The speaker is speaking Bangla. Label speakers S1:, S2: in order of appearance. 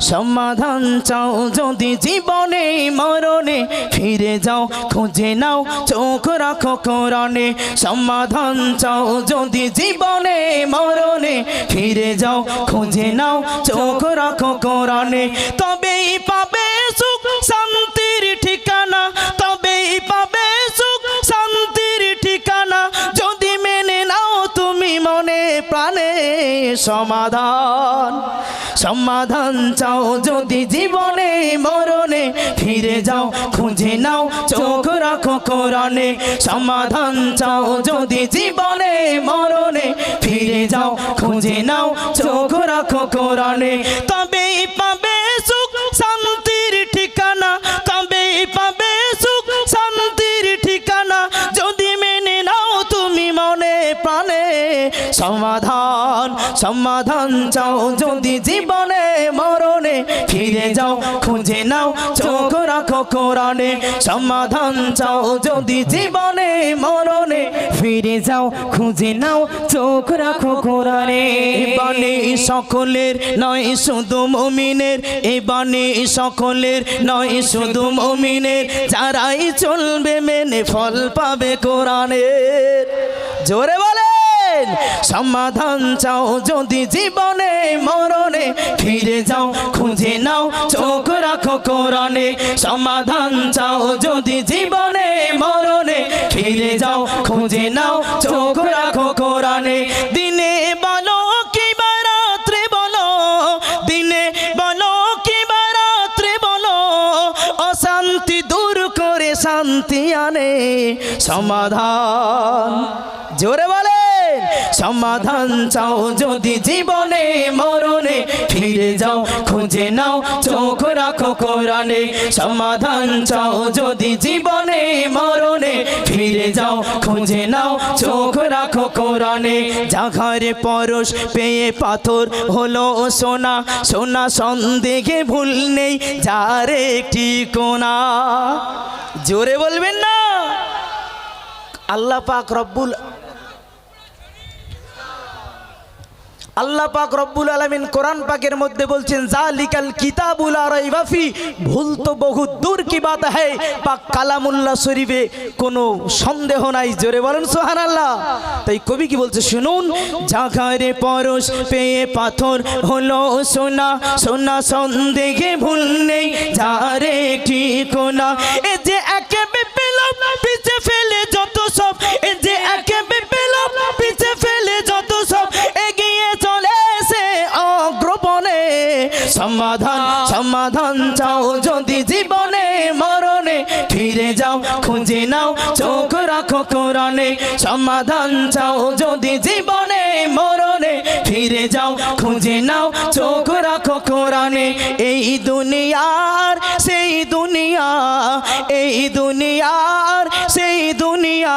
S1: সমাধান চাও যদি জীবনে, মরণে ফিরে যাও, খুঁজে নাও, চোখ রাখো কোরআনে। সমাধান চাও যদি জীবনে, মরণে ফিরে যাও, খুঁজে নাও, চোখ রাখো কোরআনে। তবেই পাবে সুখ, শান্তির ঠিকানা। তবেই পাবে সুখ, শান্তির ঠিকানা। যদি মেনে নাও তুমি মনে প্রাণে সমাধান। সমাধান চাও যদি জীবনে, মরণে ফিরে যাও, খুঁজে নাও, চোখ রাখো কোরআনে। সমাধান চাও যদি জীবনে, মরণে ফিরে যাও, খুঁজে নাও, চোখ রাখো কোরআনে। তবেই পাবে সুখ, শান্তির ঠিকানা। তবেই পাবে সুখ, শান্তির ঠিকানা। যদি মেনে নাও তুমি মনে প্রাণে। সমাধান সমাধান চাও যদি জীবনে খুঁজে নাও, চোখ রাখো কোরআনে। সমাধান চাও যদি জীবনে, মরণে। ফিরে যাও, খুঁজে নাও, চোখ রাখো কোরআনে। সকলের নয়, শুধু মমিনের। এ বাণী সকলের নয়, শুধু মমিনের। যারাই চলবে মেনে ফল পাবে কোরআনের। জোরে বলেন, সমাধান চাও যদি জীবনে, মরণে। কোরআনে সমাধান চাও, যদি জীবনে মরণে ফিরে যাও, খুঁজে নাও, চোখ রাখো কোরআনে। দিনে বলো কি রাত্রে বলো, দিনে বলো কি রাত্রে বলো, অশান্তি দূর করে শান্তি আনে। সমাধান, জোরে বলে সমাধান চাও, যদি জীবনে মরণে ফিরে যাও, খুঁজে নাও কোরআনে সমাধান চাও যদি জীবনে মরণে। ফিরে যাও, খুঁজে নাও, চোখ রাখো কোরআনে। জাঘরে পরশ পেয়ে পাথর হলো সোনা। সোনা সন্দেহে ভুল নেই, যার একটি কোনা। জোরে বলবেন না? আল্লাহ পাক রব্বুল আল্লাহ পাক রব্বুল আলামিন কোরআন পাকের মধ্যে বলছেন, জালিকাল কিতাবুল রাইবাফি ভুল তো বহু দূর কি বাত হ্যায় পাক কালামুল্লাহ শরীফে কোনো সন্দেহ নাই। জোরে বলেন, সুবহানাল্লাহ। তাই কবি কি বলছে, শুনুন, জাগারে পরশ পেয়ে পাথর হলো সোনা সোনা সন্দেহে ভুল নেই, যারে ঠিক না এ যে সমাধান সমাধান চাও। যদি জীবনে মরণে ফিরে যাও, খুঁজে নাও, চোখ রাখো কোরআনে। সমাধান চাও। যদি জীবনে মরণে ফিরে যাও, খুঁজে নাও, চোখ রাখো কোরআনে। এই দুনিয়ার সেই দুনিয়া, এই দুনিয়ার সেই দুনিয়া।